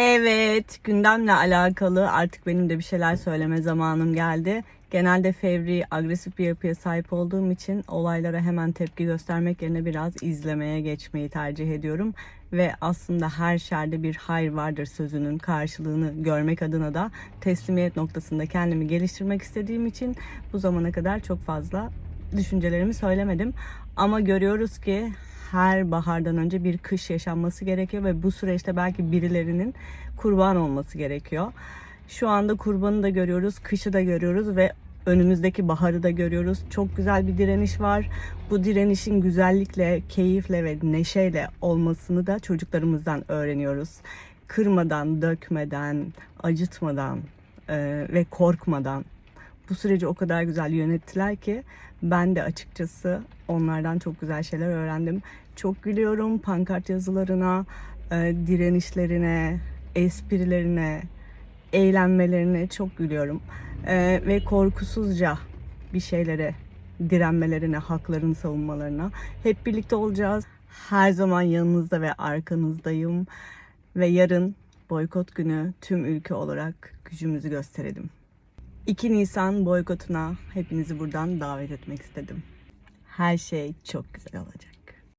Evet, gündemle alakalı artık benim de bir şeyler söyleme zamanım geldi. Genelde fevri, agresif bir yapıya sahip olduğum için olaylara hemen tepki göstermek yerine biraz izlemeye geçmeyi tercih ediyorum. Ve aslında her şerde bir hayır vardır sözünün karşılığını görmek adına da teslimiyet noktasında kendimi geliştirmek istediğim için bu zamana kadar çok fazla düşüncelerimi söylemedim. Ama görüyoruz ki her bahardan önce bir kış yaşanması gerekiyor ve bu süreçte belki birilerinin kurban olması gerekiyor. Şu anda kurbanı da görüyoruz, kışı da görüyoruz ve önümüzdeki baharı da görüyoruz. Çok güzel bir direniş var. Bu direnişin güzellikle, keyifle ve neşeyle olmasını da çocuklarımızdan öğreniyoruz. Kırmadan, dökmeden, acıtmadan e, ve korkmadan bu süreci o kadar güzel yönettiler ki ben de açıkçası onlardan çok güzel şeyler öğrendim. Çok gülüyorum pankart yazılarına, e, direnişlerine, esprilerine, eğlenmelerine çok gülüyorum. E, ve korkusuzca bir şeylere direnmelerine, haklarını savunmalarına hep birlikte olacağız. Her zaman yanınızda ve arkanızdayım. Ve yarın boykot günü tüm ülke olarak gücümüzü gösterelim. 2 Nisan boykotuna hepinizi buradan davet etmek istedim. Her şey çok güzel olacak.